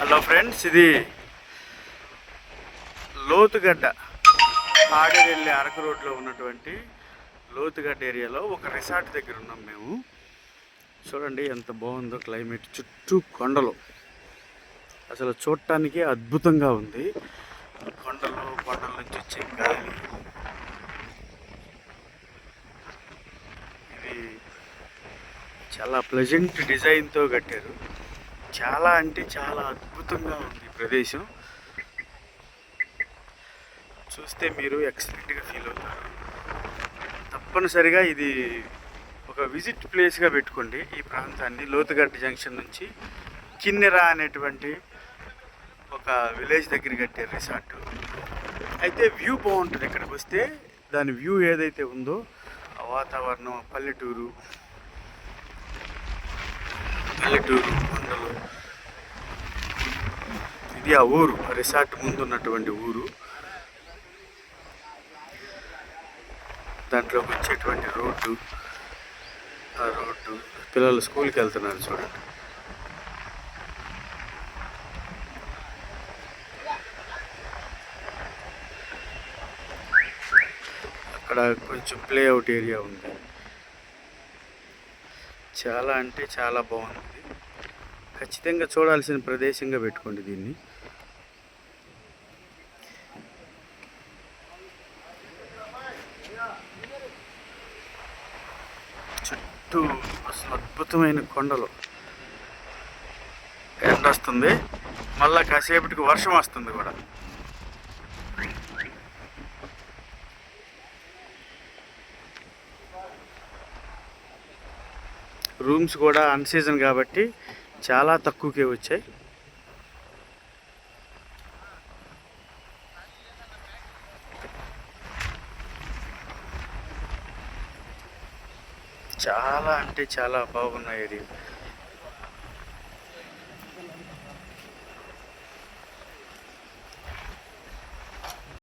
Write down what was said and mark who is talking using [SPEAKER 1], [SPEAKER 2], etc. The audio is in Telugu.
[SPEAKER 1] హలో ఫ్రెండ్స్ ఇది లోతుగడ్డ. ఆడేరెల్లి అరకు రోడ్లో ఉన్నటువంటి లోతుగడ్డ ఏరియాలో ఒక రిసార్ట్ దగ్గర ఉన్నాం మేము. చూడండి ఎంత బాగుందో క్లైమేట్. చుట్టూ కొండలు. అసలు చూడటానికి అద్భుతంగా ఉంది. కొండలు కొండల నుంచి వచ్చే గాలి ఇది చాలా ప్లెజెంట్ డిజైన్తో కట్టారు. చాలా అంటే చాలా అద్భుతంగా ఉంది ప్రదేశం. చూస్తే మీరు ఎక్సలెంట్గా ఫీల్ అవుతారు. తప్పనిసరిగా ఇది ఒక విజిట్ ప్లేస్గా పెట్టుకోండి ఈ ప్రాంతాన్ని లోతుగడ్డ జంక్షన్ నుంచి. కిన్నెరా అనేటువంటి ఒక విలేజ్ దగ్గర కట్టే రిసార్ట్ అయితే వ్యూ బాగుంటుంది ఇక్కడికి వస్తే. దాని వ్యూ ఏదైతే ఉందో ఆ వాతావరణం పల్లెటూరు పల్లెటూరు ఇది ఆ ఊరు రిసార్ట్ ముందు ఉన్నటువంటి ఊరు. దాంట్లోకి వచ్చేటువంటి రోడ్డు ఆ రోడ్డు. పిల్లలు స్కూల్కి వెళ్తున్నారు చూడండి. అక్కడ కొంచెం ప్లే అవుట్ ఏరియా ఉంది. చాలా అంటే చాలా బాగుంది. ఖచ్చితంగా చూడాల్సిన ప్రదేశంగా పెట్టుకోండి దీన్ని. చుట్టూ అసలు అద్భుతమైన కొండలు. ఎండ వస్తుంది మళ్ళా కాసేపటికి వర్షం వస్తుంది కూడా. రూమ్స్ కూడా అన్ సీజన్ కాబట్టి చాలా తక్కువకే వచ్చాయి. చాలా అంటే చాలా బాగున్నాయి ఏరియా